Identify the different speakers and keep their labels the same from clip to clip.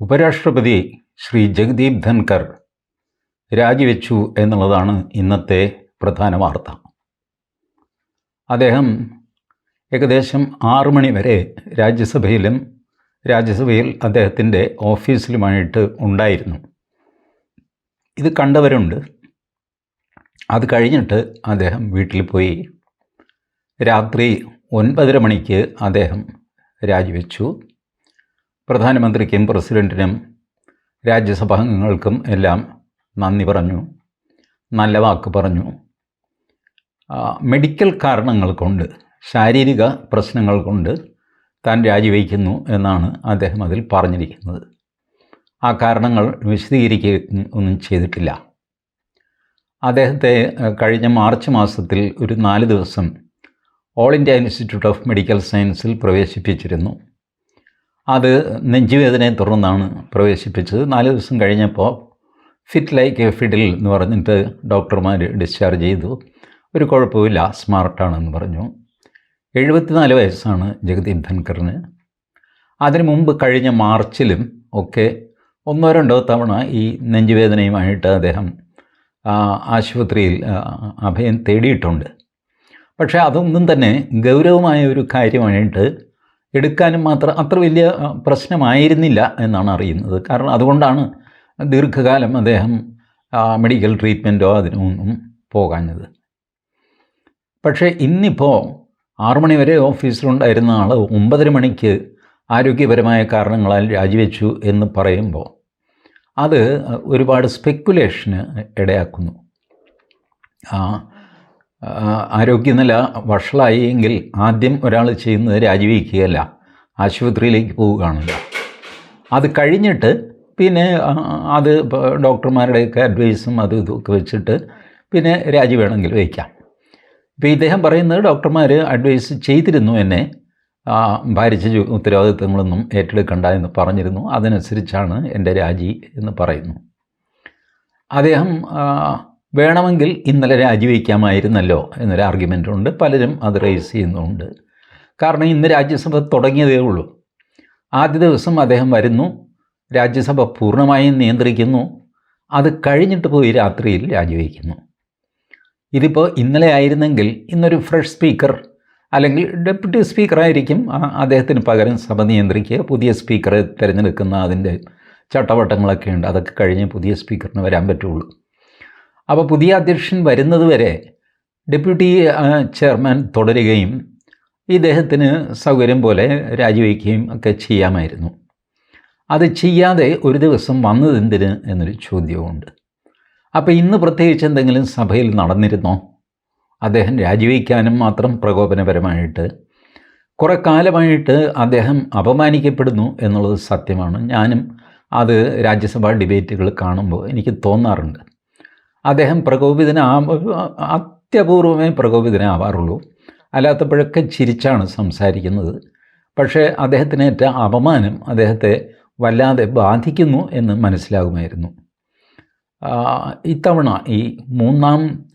Speaker 1: ഉപരാഷ്ട്രപതി ശ്രീ ജഗദീപ് ധൻകർ രാജിവെച്ചു എന്നുള്ളതാണ് ഇന്നത്തെ പ്രധാന വാർത്ത. അദ്ദേഹം ഏകദേശം ആറ് മണി വരെ രാജ്യസഭയിലും രാജ്യസഭയിൽ അദ്ദേഹത്തിന്റെ ഓഫീസിലുമായിട്ട് ഉണ്ടായിരുന്നു. ഇത് കണ്ടവരുണ്ട്. അത് കഴിഞ്ഞിട്ട് അദ്ദേഹം വീട്ടിൽ പോയി. രാത്രി ഒൻപതര മണിക്ക് അദ്ദേഹം രാജിവെച്ചു. പ്രധാനമന്ത്രിക്കും പ്രസിഡന്റിനും രാജ്യസഭാംഗങ്ങൾക്കും എല്ലാം നന്ദി പറഞ്ഞു. നല്ല വാക്ക് പറഞ്ഞു. മെഡിക്കൽ കാരണങ്ങൾ കൊണ്ട് ശാരീരിക പ്രശ്നങ്ങൾ കൊണ്ട് താൻ രാജിവയ്ക്കുന്നു എന്നാണ് അദ്ദേഹം അതിൽ പറഞ്ഞിരിക്കുന്നത്. ആ കാരണങ്ങൾ വിശദീകരിക്കുക ഒന്നും ചെയ്തിട്ടില്ല. അദ്ദേഹത്തെ കഴിഞ്ഞ മാർച്ച് മാസത്തിൽ ഒരു നാല് ദിവസം All India Institute of Medical സയൻസിൽ പ്രവേശിപ്പിച്ചിരുന്നു. അത് നെഞ്ചുവേദനയെ തുടർന്നാണ് പ്രവേശിപ്പിച്ചത്. നാല് ദിവസം കഴിഞ്ഞപ്പോൾ ഫിറ്റ് ലൈക്ക് എ ഫിഡിൽ എന്ന് പറഞ്ഞിട്ട് ഡോക്ടർമാർ ഡിസ്ചാർജ് ചെയ്തു. ഒരു കുഴപ്പമില്ല സ്മാർട്ടാണെന്ന് പറഞ്ഞു. എഴുപത്തിനാല് വയസ്സാണ് ജഗദീപ് ധൻകറിന് അതിനു മുമ്പ് കഴിഞ്ഞ മാർച്ചിലും ഒക്കെ ഒന്നോ രണ്ടോ തവണ ഈ നെഞ്ചുവേദനയുമായിട്ട് അദ്ദേഹം ആശുപത്രിയിൽ അഭയം തേടിയിട്ടുണ്ട്. പക്ഷേ അതൊന്നും തന്നെ ഗൗരവമായ ഒരു കാര്യമായിട്ട് എടുക്കാനും മാത്രം അത്ര വലിയ പ്രശ്നമായിരുന്നില്ല എന്നാണ് അറിയുന്നത്. കാരണം അതുകൊണ്ടാണ് ദീർഘകാലം അദ്ദേഹം മെഡിക്കൽ ട്രീറ്റ്മെന്റോ അതിനൊന്നും പോകാഞ്ഞത്. പക്ഷേ ഇന്നിപ്പോൾ ആറുമണി വരെ ഓഫീസിലുണ്ടായിരുന്ന ആൾ ഒമ്പതര മണിക്ക് ആരോഗ്യപരമായ കാരണങ്ങളാൽ രാജിവെച്ചു എന്ന് പറയുമ്പോൾ അത് ഒരുപാട് സ്പെക്കുലേഷന് ഇടയാക്കുന്നു. ആരോഗ്യനില വഷളായി എങ്കിൽ ആദ്യം ഒരാൾ ചെയ്യുന്നത് രാജിവെക്കുകയല്ല. ആശുപത്രിയിലേക്ക് പോവുകയാണല്ലോ. അത് കഴിഞ്ഞിട്ട് പിന്നെ അത് ഡോക്ടർമാരുടെയൊക്കെ അഡ്വൈസും അതും ഇതുമൊക്കെ വെച്ചിട്ട് പിന്നെ രാജി വേണമെങ്കിൽ വയ്ക്കാം. ഇപ്പോൾ ഇദ്ദേഹം പറയുന്നത് ഡോക്ടർമാർ അഡ്വൈസ് ചെയ്തിരുന്നു എന്നെ. ഭാരിച്ച ഉത്തരവാദിത്വങ്ങളൊന്നും ഏറ്റെടുക്കണ്ട എന്ന് പറഞ്ഞിരുന്നു. അതനുസരിച്ചാണ് എന്റെ രാജി എന്ന് പറയുന്നു. അദ്ദേഹം വേണമെങ്കിൽ ഇന്നലെ രാജിവെക്കാമായിരുന്നല്ലോ എന്നൊരു ആർഗ്യുമെന്റ് ഉണ്ട്. പലരും അത് റേസ് ചെയ്യുന്നുണ്ട്. കാരണം ഇന്ന് രാജ്യസഭ തുടങ്ങിയതേ ഉള്ളൂ. ആദ്യ ദിവസം അദ്ദേഹം വരുന്നു. രാജ്യസഭ പൂർണമായും നിയന്ത്രിക്കുന്നു. അത് കഴിഞ്ഞിട്ട് പോയി രാത്രിയിൽ രാജിവെക്കുന്നു. ഇതിപ്പോൾ ഇന്നലെ ആയിരുന്നെങ്കിൽ ഇന്നൊരു ഫ്രഷ് സ്പീക്കർ അല്ലെങ്കിൽ ഡെപ്യൂട്ടി സ്പീക്കറായിരിക്കും അദ്ദേഹത്തിന് പകരം സഭ നിയന്ത്രിക്കുക. പുതിയ സ്പീക്കറെ തിരഞ്ഞെടുക്കുന്ന അതിന്റെ ചട്ടവട്ടങ്ങളൊക്കെ ഉണ്ട്. അതൊക്കെ കഴിഞ്ഞ് പുതിയ സ്പീക്കറിന് വരാൻ പറ്റുള്ളൂ. അപ്പോൾ പുതിയ അധ്യക്ഷൻ വരുന്നതുവരെ ഡെപ്യൂട്ടി ചെയർമാൻ തുടരുകയും ഇദ്ദേഹത്തിന് സൗകര്യം പോലെ രാജിവെക്കുകയും ഒക്കെ ചെയ്യാമായിരുന്നു. അത് ചെയ്യാതെ ഒരു ദിവസം വന്നതെന്തിന് എന്നൊരു ചോദ്യവുമുണ്ട്. അപ്പോൾ ഇന്ന് പ്രത്യേകിച്ച് എന്തെങ്കിലും സഭയിൽ നടന്നിരുന്നോ? അദ്ദേഹം രാജിവെക്കാനും മാത്രം പ്രകോപനപരമായിട്ട് കുറേ കാലമായിട്ട് അദ്ദേഹം അപമാനിക്കപ്പെടുന്നു എന്നുള്ളത് സത്യമാണ്. ഞാനും അത് രാജ്യസഭാ ഡിബേറ്റുകൾ കാണുമ്പോൾ എനിക്ക് തോന്നാറുണ്ട്. അദ്ദേഹം പ്രകോപിതനാ അത്യപൂർവമേ പ്രകോപിതനാവാറുള്ളൂ. അല്ലാത്തപ്പോഴൊക്കെ ചിരിച്ചാണ് സംസാരിക്കുന്നത്. പക്ഷേ അദ്ദേഹത്തിനേറ്റ അപമാനം അദ്ദേഹത്തെ വല്ലാതെ ബാധിക്കുന്നു എന്ന് മനസ്സിലാകുമായിരുന്നു. ഇത്തവണ ഈ മൂന്നാം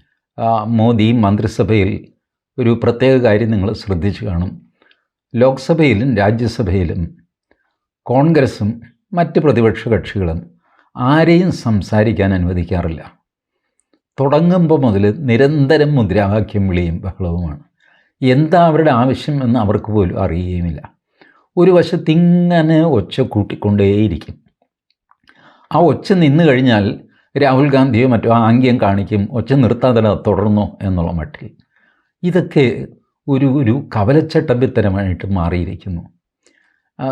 Speaker 1: മോദി മന്ത്രിസഭയിൽ ഒരു പ്രത്യേക കാര്യം നിങ്ങൾ ശ്രദ്ധിച്ചു കാണും. ലോക്സഭയിലും രാജ്യസഭയിലും കോൺഗ്രസും മറ്റ് പ്രതിപക്ഷ കക്ഷികളും ആരെയും സംസാരിക്കാൻ അനുവദിക്കാറില്ല. തുടങ്ങുമ്പോൾ മുതൽ നിരന്തരം മുദ്രാവാക്യം വിളിയും ബഹളവുമാണ്. എന്താ അവരുടെ ആവശ്യം എന്ന് അവർക്ക് പോലും അറിയുകയുമില്ല. ഒരു വശത്ത് ഇങ്ങനെ ഒച്ച കൂട്ടിക്കൊണ്ടേയിരിക്കും. ആ ഒച്ച നിന്നു കഴിഞ്ഞാൽ രാഹുൽ ഗാന്ധിയോ മറ്റോ ആംഗ്യം കാണിക്കും ഒച്ച നിർത്താതെ തുടർന്നോ എന്നുള്ള മട്ടിൽ. ഇതൊക്കെ ഒരു ഒരു കവലച്ചട്ടബിത്തരമായിട്ട് മാറിയിരിക്കുന്നു.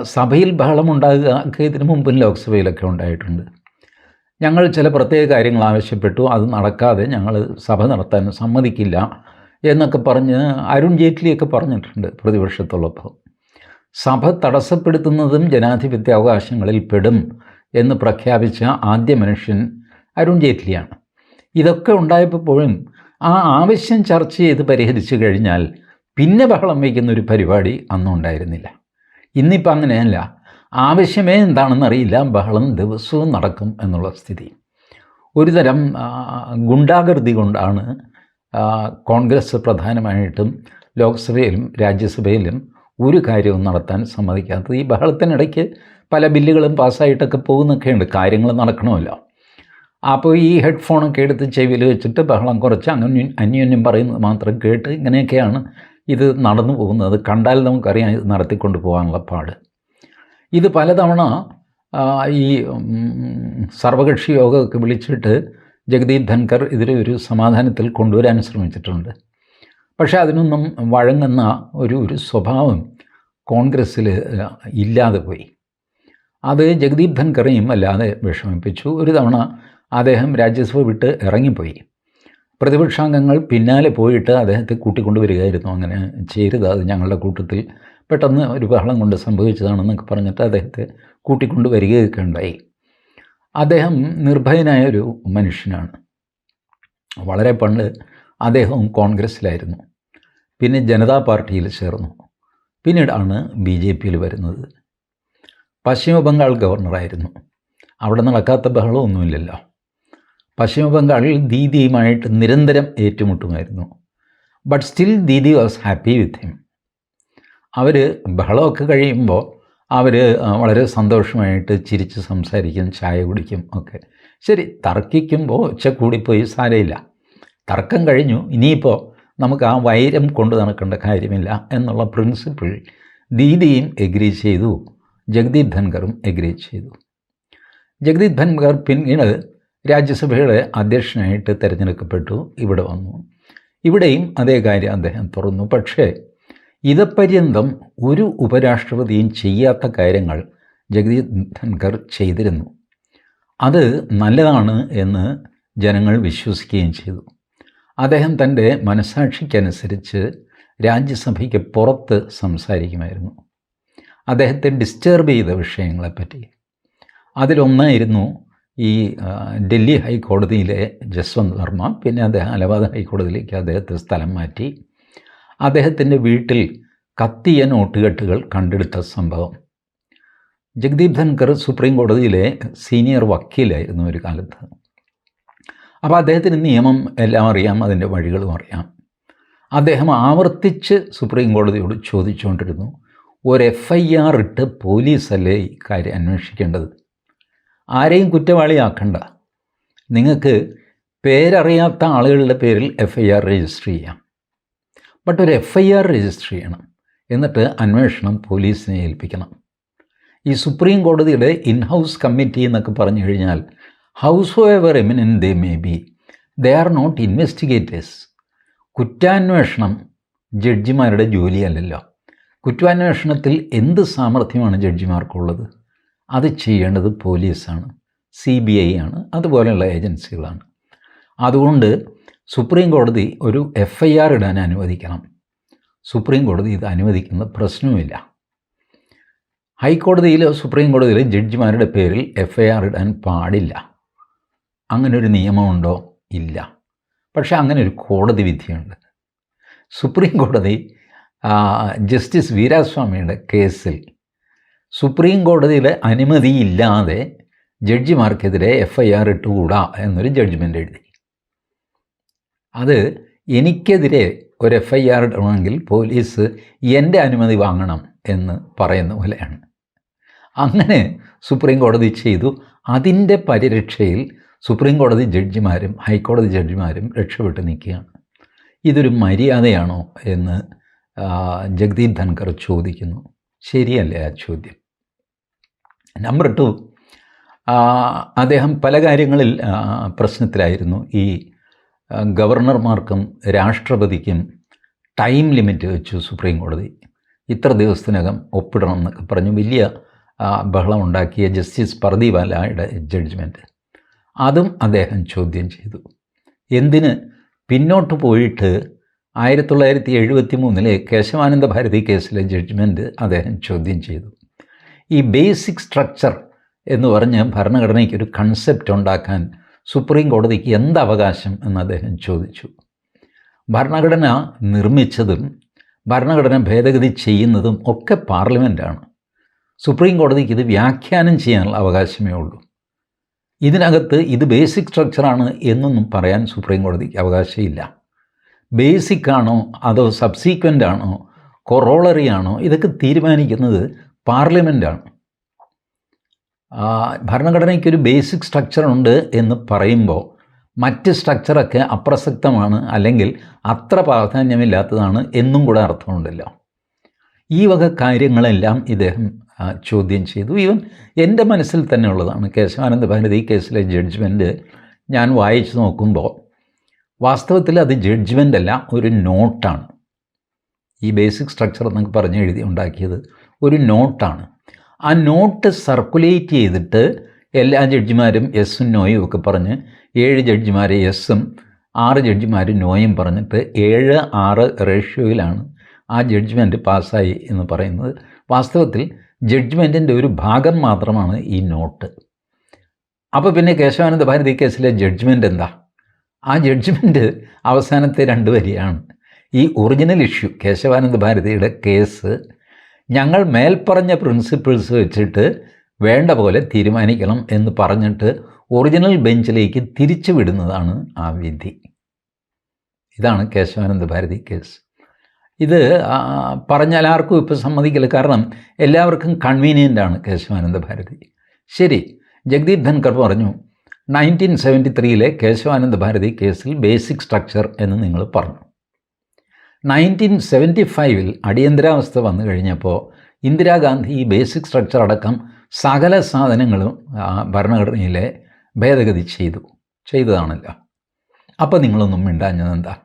Speaker 1: സഭയിൽ ബഹളമുണ്ടാകുക ഇതിനു മുമ്പും ലോക്സഭയിലൊക്കെ ഉണ്ടായിട്ടുണ്ട്. ഞങ്ങൾ ചില പ്രത്യേക കാര്യങ്ങൾ ആവശ്യപ്പെട്ടു. അത് നടക്കാതെ ഞങ്ങൾ സഭ നടത്താൻ സമ്മതിക്കില്ല എന്നൊക്കെ പറഞ്ഞ് അരുൺ ജെയ്റ്റ്ലിയൊക്കെ പറഞ്ഞിട്ടുണ്ട് പ്രതിപക്ഷത്തുള്ളപ്പോൾ സഭ തടസ്സപ്പെടുത്തുന്നതും ജനാധിപത്യ അവകാശങ്ങളിൽ പെടും എന്ന് പ്രഖ്യാപിച്ച ആദ്യ മനുഷ്യൻ അരുൺ ജെയ്റ്റ്ലിയാണ് ഇതൊക്കെ ഉണ്ടായപ്പോഴും ആ ആവശ്യം ചർച്ച ചെയ്ത് പരിഹരിച്ചു കഴിഞ്ഞാൽ പിന്നെ ബഹളം വയ്ക്കുന്ന ഒരു പരിപാടി അന്നുണ്ടായിരുന്നില്ല. ഇന്നിപ്പോൾ അങ്ങനെയല്ല. ആവശ്യമേ എന്താണെന്നറിയില്ല ബഹളം ദിവസവും നടക്കും എന്നുള്ള സ്ഥിതി. ഒരുതരം ഗുണ്ടാകൃതി കൊണ്ടാണ് കോൺഗ്രസ് പ്രധാനമായിട്ടും ലോക്സഭയിലും രാജ്യസഭയിലും ഒരു കാര്യവും നടത്താൻ സമ്മതിക്കാത്തത്. ഈ ബഹളത്തിനിടയ്ക്ക് പല ബില്ലുകളും പാസ്സായിട്ടൊക്കെ പോകുന്നൊക്കെയുണ്ട്. കാര്യങ്ങൾ നടക്കണമല്ലോ. അപ്പോൾ ഈ ഹെഡ്ഫോണൊക്കെ എടുത്ത് ചെവിയിൽ വെച്ചിട്ട് ബഹളം കുറച്ച് അങ്ങനെ അന്യോന്യം പറയുന്നത് മാത്രം കേട്ട് ഇങ്ങനെയൊക്കെയാണ് ഇത് നടന്നു പോകുന്നത്. കണ്ടാൽ നമുക്കറിയാം ഇത് നടത്തിക്കൊണ്ട് പോകാനുള്ള പാട്. ഇത് പലതവണ ഈ സർവകക്ഷി യോഗമൊക്കെ വിളിച്ചിട്ട് ജഗദീപ് ധൻകർ ഇതിനെ ഒരു സമാധാനത്തിൽ കൊണ്ടുവരാൻ ശ്രമിച്ചിട്ടുണ്ട്. പക്ഷേ അതിനൊന്നും വഴങ്ങുന്ന ഒരു ഒരു സ്വഭാവം കോൺഗ്രസ്സിൽ ഇല്ലാതെ പോയി. അത് ജഗദീപ് ധൻകറേയും അല്ലാതെ വിഷമിപ്പിച്ചു. ഒരു തവണ അദ്ദേഹം രാജ്യസഭ വിട്ട് ഇറങ്ങിപ്പോയി. പ്രതിപക്ഷാംഗങ്ങൾ പിന്നാലെ പോയിട്ട് അദ്ദേഹത്തെ കൂട്ടിക്കൊണ്ടുവരികയായിരുന്നു. അങ്ങനെ ചെയ്യരുത് അത് ഞങ്ങളുടെ കൂട്ടത്തിൽ പെട്ടെന്ന് ഒരു ബഹളം കൊണ്ട് സംഭവിച്ചതാണെന്നൊക്കെ പറഞ്ഞിട്ട് അദ്ദേഹത്തെ കൂട്ടിക്കൊണ്ട് വരികയൊക്കെ ഉണ്ടായി. അദ്ദേഹം നിർഭയനായ ഒരു മനുഷ്യനാണ്. വളരെ പണ്ട് അദ്ദേഹവും കോൺഗ്രസ്സിലായിരുന്നു. പിന്നെ ജനതാ പാർട്ടിയിൽ ചേർന്നു. പിന്നീടാണ് ബി ജെ പിയിൽ വരുന്നത്. പശ്ചിമ ബംഗാൾ ഗവർണറായിരുന്നു. അവിടെ നടക്കാത്ത ബഹളമൊന്നുമില്ലല്ലോ. പശ്ചിമ ബംഗാളിൽ ദീദിയുമായിട്ട് നിരന്തരം ഏറ്റുമുട്ടുമായിരുന്നു. But still Didi was happy with him അവർ ബഹളമൊക്കെ കഴിയുമ്പോൾ അവർ വളരെ സന്തോഷമായിട്ട് ചിരിച്ച് സംസാരിക്കും ചായ കുടിക്കും ഒക്കെ. ശരി തർക്കിക്കുമ്പോൾ ഒച്ച കൂടിപ്പോയി സാരയില്ല തർക്കം കഴിഞ്ഞു ഇനിയിപ്പോൾ നമുക്ക് ആ വൈരം കൊണ്ടു നടക്കേണ്ട കാര്യമില്ല എന്നുള്ള പ്രിൻസിപ്പിൾ ദീദിയും എഗ്രി ചെയ്തു ജഗദീപ് ധൻഖറും എഗ്രി ചെയ്തു. ജഗദീപ് ധൻഖർ പിന്നീട് രാജ്യസഭയുടെ അധ്യക്ഷനായിട്ട് തിരഞ്ഞെടുക്കപ്പെട്ടു ഇവിടെ വന്നു. ഇവിടെയും അതേ കാര്യം അദ്ദേഹം തുറന്നു. പക്ഷേ ഇതപര്യന്തം ഒരു ഉപരാഷ്ട്രപതിയും ചെയ്യാത്ത കാര്യങ്ങൾ ജഗദീപ് ധൻഖർ ചെയ്തിരുന്നു. അത് നല്ലതാണ് എന്ന് ജനങ്ങൾ വിശ്വസിക്കുകയും ചെയ്തു. അദ്ദേഹം തന്റെ മനസാക്ഷിക്കനുസരിച്ച് രാജ്യസഭയ്ക്ക് പുറത്ത് സംസാരിക്കുമായിരുന്നു. അദ്ദേഹത്തെ ഡിസ്റ്റർബ് ചെയ്ത വിഷയങ്ങളെപ്പറ്റി. അതിലൊന്നായിരുന്നു ഈ ഡൽഹി ഹൈക്കോടതിയിലെ ജസ്വന്ത് വർമ്മ. പിന്നെ അദ്ദേഹം അലഹാബാദ് ഹൈക്കോടതിയിലേക്ക് അദ്ദേഹത്തെ സ്ഥലം മാറ്റി. അദ്ദേഹത്തിന്റെ വീട്ടിൽ കത്തിയ നോട്ടുകെട്ടുകൾ കണ്ടെടുത്ത സംഭവം. ജഗ്ദീപ് ധൻകർ സുപ്രീം കോടതിയിലെ സീനിയർ വക്കീലായിരുന്നു ഒരു കാലത്ത്. അപ്പോൾ അദ്ദേഹത്തിന് നിയമം എല്ലാം അറിയാം അതിന്റെ വഴികളും അറിയാം. അദ്ദേഹം ആവർത്തിച്ച് സുപ്രീം കോടതിയോട് ചോദിച്ചുകൊണ്ടിരുന്നു ഒരു എഫ് ഐ ആർ ഇട്ട് പോലീസല്ലേ ഈ കാര്യം അന്വേഷിക്കേണ്ടത്? ആരെയും കുറ്റവാളിയാക്കണ്ട. നിങ്ങൾക്ക് പേരറിയാത്ത ആളുകളുടെ പേരിൽ എഫ് ഐ ആർ രജിസ്റ്റർ ചെയ്യാം. ബട്ട് ഒരു എഫ് ഐ ആർ രജിസ്റ്റർ ചെയ്യണം. എന്നിട്ട് അന്വേഷണം പോലീസിനെ ഏൽപ്പിക്കണം. ഈ സുപ്രീം കോടതിയുടെ ഇൻ ഹൗസ് കമ്മിറ്റി എന്നൊക്കെ പറഞ്ഞു കഴിഞ്ഞാൽ however eminent they may be they are not investigators കുറ്റാന്വേഷണം ജഡ്ജിമാരുടെ ജോലിയല്ലല്ലോ. കുറ്റാന്വേഷണത്തിൽ എന്ത് സാമർഥ്യമാണ് ജഡ്ജിമാർക്കുള്ളത്? അത് ചെയ്യേണ്ടത് പോലീസാണ് സി ബി ഐ ആണ് അതുപോലെയുള്ള ഏജൻസികളാണ്. അതുകൊണ്ട് സുപ്രീം കോടതി ഒരു എഫ് ഐ ആർ ഇടാൻ അനുവദിക്കണം. സുപ്രീം കോടതി ഇത് അനുവദിക്കുന്ന പ്രശ്നവുമില്ല. ഹൈക്കോടതിയിലോ സുപ്രീം കോടതിയിലെ ജഡ്ജിമാരുടെ പേരിൽ എഫ് ഐ ആർ ഇടാൻ പാടില്ല. അങ്ങനെ ഒരു നിയമമുണ്ടോ? ഇല്ല. പക്ഷേ അങ്ങനെ ഒരു കോടതി വിധിയുണ്ട്. സുപ്രീം കോടതി ജസ്റ്റിസ് വീരാസ്വാമിയുടെ കേസിൽ സുപ്രീം കോടതിയുടെ അനുമതിയില്ലാതെ ജഡ്ജിമാർക്കെതിരെ എഫ് ഐ ആർ ഇട്ടുകൂടാ എന്നൊരു ജഡ്ജ്മെന്റ് എഴുതി. അത് എനിക്കെതിരെ ഒരു എഫ് ഐ ആർ ഇടണമെങ്കിൽ പോലീസ് എന്റെ അനുമതി വാങ്ങണം എന്ന് പറയുന്ന പോലെയാണ്. അങ്ങനെ സുപ്രീം കോടതി ചെയ്തു. അതിന്റെ പരിരക്ഷയിൽ സുപ്രീം കോടതി ജഡ്ജിമാരും ഹൈക്കോടതി ജഡ്ജിമാരും രക്ഷപ്പെട്ട് നിൽക്കുകയാണ്. ഇതൊരു മര്യാദയാണോ എന്ന് ജഗ്ദീപ് ധൻകർ ചോദിക്കുന്നു. ശരിയല്ലേ ആ ചോദ്യം? നമ്പർ ടു അദ്ദേഹം പല കാര്യങ്ങളിൽ പ്രശ്നത്തിലായിരുന്നു ഈ ഗവർണർമാർക്കും രാഷ്ട്രപതിക്കും ടൈം ലിമിറ്റ് വെച്ചു സുപ്രീം കോടതി. ഇത്ര ദിവസത്തിനകം ഒപ്പിടണം എന്നൊക്കെ പറഞ്ഞു. വലിയ ബഹളം ബഹളമുണ്ടാക്കിയ ജസ്റ്റിസ് പർദീവാലയുടെ ജഡ്ജ്മെന്റ് അതും അദ്ദേഹം ചോദ്യം ചെയ്തു. എന്തിന്? പിന്നോട്ട് പോയിട്ട് ആയിരത്തി തൊള്ളായിരത്തി എഴുപത്തി മൂന്നിലെ കേശവാനന്ദ ഭാരതി കേസിലെ ജഡ്ജ്മെന്റ് അദ്ദേഹം ചോദ്യം ചെയ്തു. ഈ ബേസിക് സ്ട്രക്ചർ എന്ന് പറഞ്ഞ് ഭരണഘടനയ്ക്ക് ഒരു കൺസെപ്റ്റ് ഉണ്ടാക്കാൻ സുപ്രീം കോടതിക്ക് എന്ത് അവകാശം എന്ന് അദ്ദേഹം ചോദിച്ചു. ഭരണഘടന നിർമ്മിച്ചതും ഭരണഘടന ഭേദഗതി ചെയ്യുന്നതും ഒക്കെ പാർലമെന്റാണ് സുപ്രീം കോടതിക്ക് ഇത് വ്യാഖ്യാനം ചെയ്യാനുള്ള അവകാശമേ ഉള്ളൂ. ഇതിനകത്ത് ഇത് ബേസിക് സ്ട്രക്ചറാണ് എന്നൊന്നും പറയാൻ സുപ്രീം കോടതിക്ക് അവകാശമില്ല. ബേസിക് ആണോ അതോ സബ്സീക്വന്റ് ആണോ കൊറോളറി ആണോ ഇതൊക്കെ തീരുമാനിക്കുന്നത് പാർലമെന്റാണ് ഭരണഘടനയ്ക്കൊരു ബേസിക് സ്ട്രക്ചർ ഉണ്ട് എന്ന് പറയുമ്പോൾ മറ്റ് സ്ട്രക്ചറൊക്കെ അപ്രസക്തമാണ് അല്ലെങ്കിൽ അത്ര പ്രാധാന്യമില്ലാത്തതാണ് എന്നും കൂടെ അർത്ഥമുണ്ടല്ലോ. ഈ വക കാര്യങ്ങളെല്ലാം ഇദ്ദേഹം ചോദ്യം ചെയ്തു. ഈവൻ എന്റെ മനസ്സിൽ തന്നെ ഉള്ളതാണ്. കേശവാനന്ദ ഭാരതി കേസിലെ ജഡ്ജ്മെന്റ് ഞാൻ വായിച്ചു നോക്കുമ്പോൾ വാസ്തവത്തിൽ അത് ജഡ്ജ്മെന്റ് അല്ല ഒരു നോട്ടാണ് ഈ ബേസിക് സ്ട്രക്ചർ എന്നൊക്കെ പറഞ്ഞ് എഴുതി ഉണ്ടാക്കിയത് ഒരു നോട്ടാണ് ആ നോട്ട് സർക്കുലേറ്റ് ചെയ്തിട്ട് എല്ലാ ജഡ്ജിമാരും എസ്സും നോയും ഒക്കെ പറഞ്ഞ് ഏഴ് ജഡ്ജിമാർ എസ്സും ആറ് ജഡ്ജിമാർ നോയും പറഞ്ഞിട്ട് ഏഴ് ആറ് റേഷ്യോയിലാണ് ആ ജഡ്ജ്മെന്റ് പാസ്സായി എന്ന് പറയുന്നത്. വാസ്തവത്തിൽ ജഡ്ജ്മെന്റിന്റെ ഒരു ഭാഗം മാത്രമാണ് ഈ നോട്ട്. അപ്പോൾ പിന്നെ കേശവാനന്ദ ഭാരതി കേസിലെ ജഡ്ജ്മെന്റ് എന്താ? ആ ജഡ്ജ്മെന്റ് അവസാനത്തെ രണ്ട് വരിയാണ്. ഈ ഒറിജിനൽ ഇഷ്യൂ കേശവാനന്ദ ഭാരതിയുടെ കേസ് ഞങ്ങൾ മേൽപ്പറഞ്ഞ പ്രിൻസിപ്പിൾസ് വെച്ചിട്ട് വേണ്ട പോലെ തീരുമാനിക്കണം എന്ന് പറഞ്ഞിട്ട് ഒറിജിനൽ ബെഞ്ചിലേക്ക് തിരിച്ചു വിടുന്നതാണ് ആ വിധി. ഇതാണ് കേശവാനന്ദ ഭാരതി കേസ് ഇത് പറഞ്ഞാൽ ആർക്കും ഇപ്പോൾ സമ്മതിക്കില്ല. കാരണം എല്ലാവർക്കും കൺവീനിയന്റ് ആണ് കേശവാനന്ദ ഭാരതി. ശരി ജഗദീപ് ധൻകർ പറഞ്ഞു നയന്റീൻ സെവന്റി ത്രീയിലെ കേശവാനന്ദ ഭാരതി കേസിൽ ബേസിക് സ്ട്രക്ചർ എന്ന് നിങ്ങൾ പറഞ്ഞു. നയന്റീൻ സെവന്റി ഫൈവിൽ അടിയന്തരാവസ്ഥ വന്നു കഴിഞ്ഞപ്പോൾ ഇന്ദിരാഗാന്ധി ഈ ബേസിക് സ്ട്രക്ചർ അടക്കം സകല സാധനങ്ങളും ഭരണഘടനയിലെ ഭേദഗതി ചെയ്തു. ചെയ്തതാണല്ലോ. അപ്പോൾ നിങ്ങളൊന്നും മിണ്ടാഞ്ഞത് എന്താ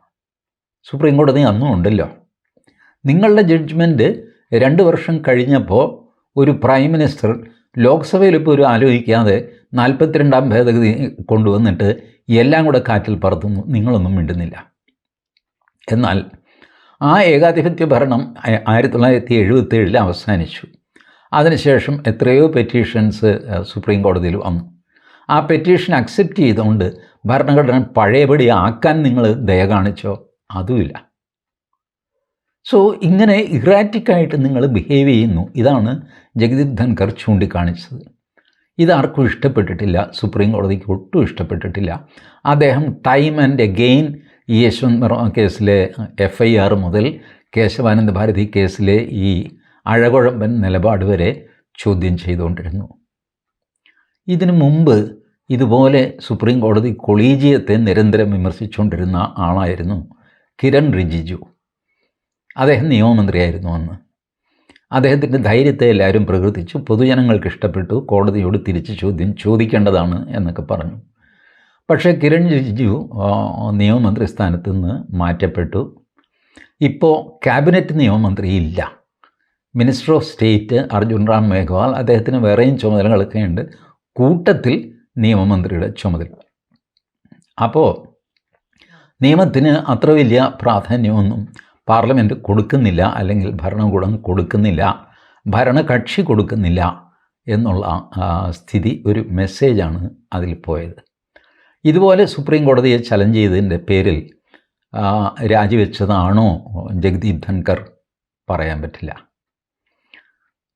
Speaker 1: സുപ്രീം കോടതി അന്നും ഉണ്ടല്ലോ. നിങ്ങളുടെ ജഡ്ജ്മെന്റ് രണ്ട് വർഷം കഴിഞ്ഞപ്പോൾ ഒരു പ്രൈം മിനിസ്റ്റർ ലോക്സഭയിൽ ഇപ്പോൾ ഒരു ആലോചിക്കാതെ നാൽപ്പത്തിരണ്ടാം ഭേദഗതി കൊണ്ടുവന്നിട്ട് എല്ലാം കൂടെ കാറ്റിൽ പറത്തുന്നു. നിങ്ങളൊന്നും മിണ്ടുന്നില്ല. എന്നാൽ ആ ഏകാധിപത്യ ഭരണം ആയിരത്തി തൊള്ളായിരത്തി എഴുപത്തേഴിൽ അവസാനിച്ചു. അതിനുശേഷം എത്രയോ പെറ്റീഷൻസ് സുപ്രീം കോടതിയിൽ വന്നു. ആ പെറ്റീഷൻ അക്സെപ്റ്റ് ചെയ്തുകൊണ്ട് ഭരണഘടന പഴയപടി ആക്കാൻ നിങ്ങൾ ദയ കാണിച്ചോ? അതുമില്ല. സോ ഇങ്ങനെ ഇറാറ്റിക്കായിട്ട് നിങ്ങൾ ബിഹേവ് ചെയ്യുന്നു. ഇതാണ് ജഗദീപ് ധൻകർ ചൂണ്ടിക്കാണിച്ചത്. ഇതാർക്കും ഇഷ്ടപ്പെട്ടിട്ടില്ല. സുപ്രീം കോടതിക്ക് ഒട്ടും ഇഷ്ടപ്പെട്ടിട്ടില്ല. അദ്ദേഹം ടൈം ആൻഡ് എഗെയിൻ ഈ യശ്വന്ത് മെറോ കേസിലെ എഫ് ഐ ആർ മുതൽ കേശവാനന്ദ ഭാരതി കേസിലെ ഈ അഴകുഴമ്പൻ നിലപാട് വരെ ചോദ്യം ചെയ്തുകൊണ്ടിരുന്നു. ഇതിനു മുമ്പ് ഇതുപോലെ സുപ്രീം കോടതി കൊളീജിയത്തെ നിരന്തരം വിമർശിച്ചുകൊണ്ടിരുന്ന ആളായിരുന്നു കിരൺ റിജിജു. അദ്ദേഹം നിയമമന്ത്രിയായിരുന്നു അന്ന്. അദ്ദേഹത്തിന്റെ ധൈര്യത്തെ എല്ലാവരും പ്രകീർത്തിച്ചു. പൊതുജനങ്ങൾക്ക് ഇഷ്ടപ്പെട്ടു. കോടതിയോട് തിരിച്ച് ചോദ്യം ചോദിക്കേണ്ടതാണ് എന്നൊക്കെ പറഞ്ഞു. പക്ഷേ കിരൺ റിജിജു നിയമമന്ത്രി സ്ഥാനത്ത് നിന്ന് മാറ്റപ്പെട്ടു. ഇപ്പോൾ ക്യാബിനറ്റ് നിയമമന്ത്രി ഇല്ല minister of state Arjun Ram Meghwal അദ്ദേഹത്തിന് വേറെയും ചുമതലകളൊക്കെ ഉണ്ട് കൂട്ടത്തിൽ നിയമമന്ത്രിയുടെ ചുമതല. അപ്പോൾ നിയമത്തിന് അത്ര വലിയ പ്രാധാന്യമൊന്നും പാർലമെന്റ് കൊടുക്കുന്നില്ല അല്ലെങ്കിൽ ഭരണകൂടം കൊടുക്കുന്നില്ല ഭരണകക്ഷി കൊടുക്കുന്നില്ല എന്നുള്ള സ്ഥിതി ഒരു മെസ്സേജാണ് അതിൽ പോയത്. ഇതുപോലെ സുപ്രീം കോടതിയെ ചലഞ്ച് ചെയ്തതിന്റെ പേരിൽ രാജിവെച്ചതാണോ ജഗദീപ് ധൻകർ പറയാൻ പറ്റില്ല.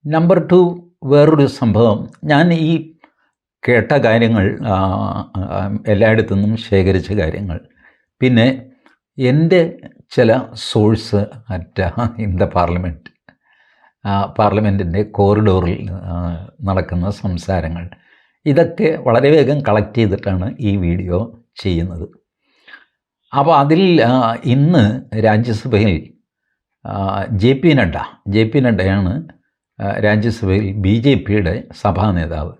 Speaker 1: നമ്പർ ടു വേറൊരു സംഭവം. ഞാൻ ഈ കേട്ട കാര്യങ്ങൾ എല്ലായിടത്തു നിന്നും ശേഖരിച്ച കാര്യങ്ങൾ. പിന്നെ എന്റെ ചില source at in the parliament പാർലമെന്റിന്റെ കോറിഡോറിൽ നടക്കുന്ന സംസാരങ്ങൾ. ഇതൊക്കെ വളരെ വേഗം കളക്ട് ചെയ്തിട്ടാണ് ഈ വീഡിയോ ചെയ്യുന്നത്. അപ്പോൾ അതിൽ ഇന്ന് രാജ്യസഭയിൽ J P Nadda J P നഡ്ഡയാണ് രാജ്യസഭയിൽ ബി ജെ പിയുടെ സഭാ നേതാവ്.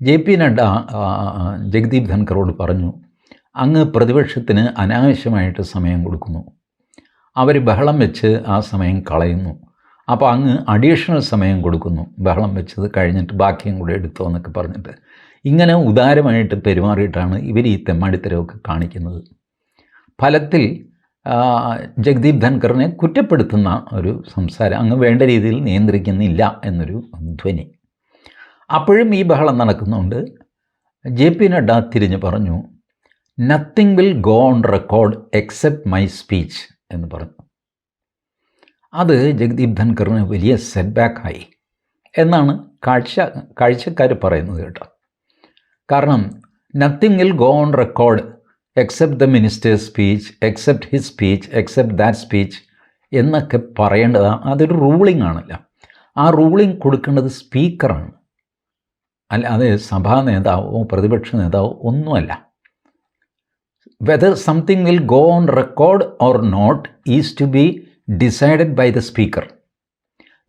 Speaker 1: ജെ പി നഡ്ഡ ജഗദീപ് ധൻഖറോട് പറഞ്ഞു അങ്ങ് പ്രതിപക്ഷത്തിന് അനാവശ്യമായിട്ട് സമയം കൊടുക്കുന്നു. അവർ ബഹളം വെച്ച് ആ സമയം കളയുന്നു. അപ്പോൾ അങ്ങ് അഡീഷണൽ സമയം കൊടുക്കുന്നു. ബഹളം വെച്ചത് കഴിഞ്ഞിട്ട് ബാക്കിയും കൂടെ എടുത്തോ എന്നൊക്കെ പറഞ്ഞിട്ട്. ഇങ്ങനെ ഉദാരമായിട്ട് പെരുമാറിയിട്ടാണ് ഇവർ ഈ തെമ്മാടിത്തരമൊക്കെ കാണിക്കുന്നത്. ഫലത്തിൽ ജഗ്ദീപ് ധൻഖറിനെ കുറ്റപ്പെടുത്തുന്ന ഒരു സംസാരം അങ്ങ് വേണ്ട രീതിയിൽ നിയന്ത്രിക്കുന്നില്ല എന്നൊരു ധ്വനി. അപ്പോഴും ഈ ബഹളം നടക്കുന്നുണ്ട്. ജെ പി നഡ്ഡ തിരിഞ്ഞ് പറഞ്ഞു nothing will go on record except my speech എന്ന് പറഞ്ഞു. അത് ജഗദീപ് ധൻഖറിന് വലിയ സെറ്റ് ബാക്കായി എന്നാണ് കാഴ്ച കാഴ്ചക്കാർ പറയുന്നത് കേട്ടോ. കാരണം nothing will go on record except the minister's speech except his speech except that speech എന്നൊക്കെ പറയേണ്ടതാണ് അതൊരു റൂളിംഗ് ആണല്ല. ആ റൂളിംഗ് കൊടുക്കേണ്ടത് സ്പീക്കറാണ് അല്ല അത് സഭാ നേതാവോ പ്രതിപക്ഷ നേതാവോ ഒന്നുമല്ല. Whether something will go on record or not is to be decided by the speaker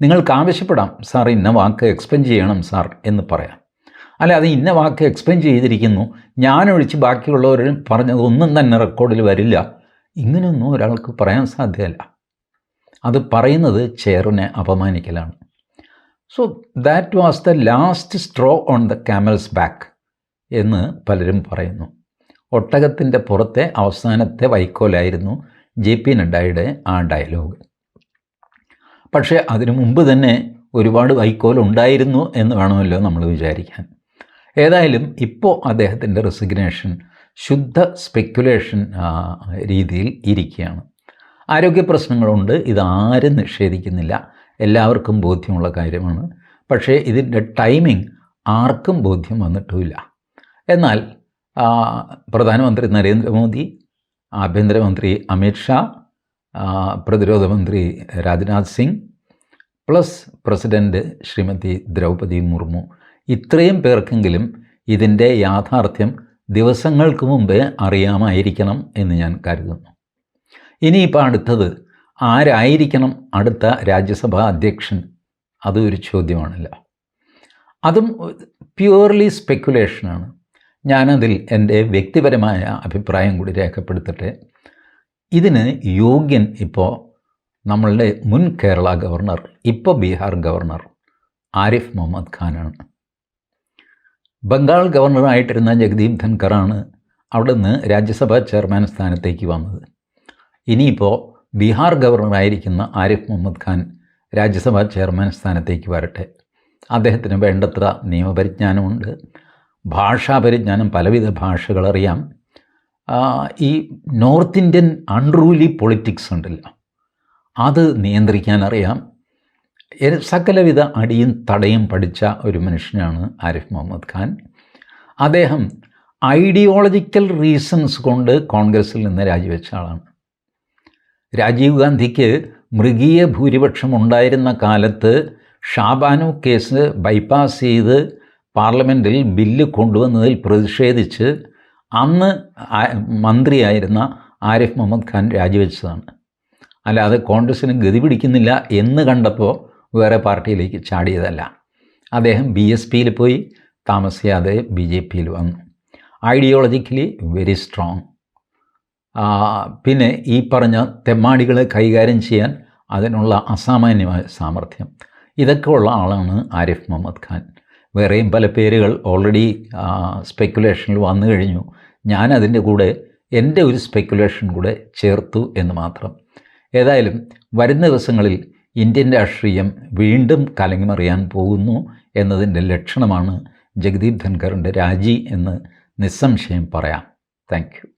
Speaker 1: നിങ്ങൾക്ക് ആവശ്യപ്പെടാം. സാർ ഇന്ന വാക്ക് എക്സ്പ്ലെയിൻ ചെയ്യണം സാർ എന്ന് പറയാം. അല്ല അത് ഇന്ന വാക്ക് എക്സ്പ്ലെയിൻ ചെയ്തിരിക്കുന്നു. ഞാനൊഴിച്ച് ബാക്കിയുള്ളവർ പറഞ്ഞത് ഒന്നും തന്നെ റെക്കോർഡിൽ വരില്ല. ഇങ്ങനെയൊന്നും ഒരാൾക്ക് പറയാൻ സാധ്യമല്ല അത് പറയുന്നത് ചെയറിനെ അപമാനിക്കലാണ്. So that was the last straw on the camel's back എന്ന് പലരും പറയുന്നു. ഒട്ടകത്തിന്റെ പുറത്തെ അവസാനത്തെ വൈക്കോലായിരുന്നു ജെ പി നഡ്ഡയുടെ ആ ഡയലോഗ്. പക്ഷേ അതിനു മുമ്പ് തന്നെ ഒരുപാട് വൈക്കോൽ ഉണ്ടായിരുന്നു എന്ന് വേണമല്ലോ നമ്മൾ വിചാരിക്കാൻ. ഏതായാലും ഇപ്പോൾ അദ്ദേഹത്തിന്റെ റെസിഗ്നേഷൻ ശുദ്ധ സ്പെക്കുലേഷൻ രീതിയിൽ ഇരിക്കുകയാണ്. ആരോഗ്യ പ്രശ്നങ്ങളുണ്ട് ഇതാരും നിഷേധിക്കുന്നില്ല. എല്ലാവർക്കും ബോധ്യമുള്ള കാര്യമാണ്. പക്ഷേ ഇതിന്റെ ടൈമിംഗ് ആർക്കും ബോധ്യം വന്നിട്ടുമില്ല. എന്നാൽ പ്രധാനമന്ത്രി നരേന്ദ്രമോദി ആഭ്യന്തരമന്ത്രി അമിത്ഷാ പ്രതിരോധ മന്ത്രി രാജ്നാഥ് സിംഗ് പ്ലസ് പ്രസിഡന്റ് ശ്രീമതി ദ്രൗപദി മുർമു. ഇത്രയും പേർക്കെങ്കിലും ഇതിന്റെ യാഥാർത്ഥ്യം ദിവസങ്ങൾക്ക് മുമ്പേ അറിയാമായിരിക്കണം എന്ന് ഞാൻ കരുതുന്നു. ഇനിയിപ്പോൾ അടുത്തത് ആരായിരിക്കണം അടുത്ത രാജ്യസഭാ അധ്യക്ഷൻ? അതൊരു ചോദ്യമാണല്ലോ. അതും പ്യുവർലി സ്പെക്കുലേഷനാണ് ഞാനതിൽ എന്റെ വ്യക്തിപരമായ അഭിപ്രായം കൂടി രേഖപ്പെടുത്തട്ടെ. ഇതിന് യോഗ്യൻ ഇപ്പോൾ നമ്മളുടെ മുൻ കേരള ഗവർണർ ഇപ്പോൾ ബീഹാർ ഗവർണർ ആരിഫ് മുഹമ്മദ് ഖാനാണ്. ബംഗാൾ ഗവർണറായിട്ടിരുന്ന ജഗദീപ് ധൻഖറാണ് അവിടുന്ന് രാജ്യസഭാ ചെയർമാൻ സ്ഥാനത്തേക്ക് വന്നത്. ഇനിയിപ്പോൾ ബീഹാർ ഗവർണറായിരിക്കുന്ന ആരിഫ് മുഹമ്മദ് ഖാൻ രാജ്യസഭാ ചെയർമാൻ സ്ഥാനത്തേക്ക് വരട്ടെ. അദ്ദേഹത്തിന് വേണ്ടത്ര നിയമപരിജ്ഞാനമുണ്ട്. ഭാഷാപരിജ്ഞാനം പലവിധ ഭാഷകളറിയാം ഈ നോർത്ത് ഇന്ത്യൻ അൺറൂലി പൊളിറ്റിക്സ് ഉണ്ടല്ല. അത് നിയന്ത്രിക്കാൻ അറിയാം. സകലവിധ അടിയും തടയും പഠിച്ച ഒരു മനുഷ്യനാണ് ആരിഫ് മുഹമ്മദ് ഖാൻ. അദ്ദേഹം ഐഡിയോളജിക്കൽ റീസൺസ് കൊണ്ട് കോൺഗ്രസിൽ നിന്ന് രാജിവെച്ച ആളാണ്. രാജീവ് ഗാന്ധിക്ക് മൃഗീയ ഭൂരിപക്ഷം ഉണ്ടായിരുന്ന കാലത്ത് ഷാബാനു കേസ് ബൈപ്പാസ് ചെയ്ത് പാർലമെന്റിൽ ബില്ല് കൊണ്ടുവന്നതിൽ പ്രതിഷേധിച്ച് അന്ന് മന്ത്രിയായിരുന്ന ആരിഫ് മുഹമ്മദ് ഖാൻ രാജിവെച്ചതാണ്. അല്ലാതെ കോൺഗ്രസ്സിന് ഗതി പിടിക്കുന്നില്ല എന്ന് കണ്ടപ്പോൾ വേറെ പാർട്ടിയിലേക്ക് ചാടിയതല്ല. അദ്ദേഹം ബി എസ് പിയിൽ പോയി താമസിയാതെ ബി ജെ പിയിൽ വന്നു. Ideologically very strong. പിന്നെ ഈ പറഞ്ഞ തെമ്മാടികളെ കൈകാര്യം ചെയ്യാൻ അതിനുള്ള അസാമാന്യമായ സാമർഥ്യം. ഇതൊക്കെ ഉള്ള ആളാണ് ആരിഫ് മുഹമ്മദ് ഖാൻ. വേറെയും പല പേരുകൾ ഓൾറെഡി സ്പെക്കുലേഷനിൽ വന്നു കഴിഞ്ഞു. ഞാൻ അതിന്റെ കൂടെ എന്റെ ഒരു സ്പെക്കുലേഷൻ കൂടെ ചേർത്തു എന്ന് മാത്രം. ഏതായാലും വരുന്ന ദിവസങ്ങളിൽ ഇന്ത്യൻ രാഷ്ട്രീയം വീണ്ടും കലങ്ങിമറിയാൻ പോകുന്നു എന്നതിന്റെ ലക്ഷണമാണ് ജഗദീപ് ധൻഖറിന്റെ രാജി എന്ന് നിസ്സംശയം പറയാം. താങ്ക്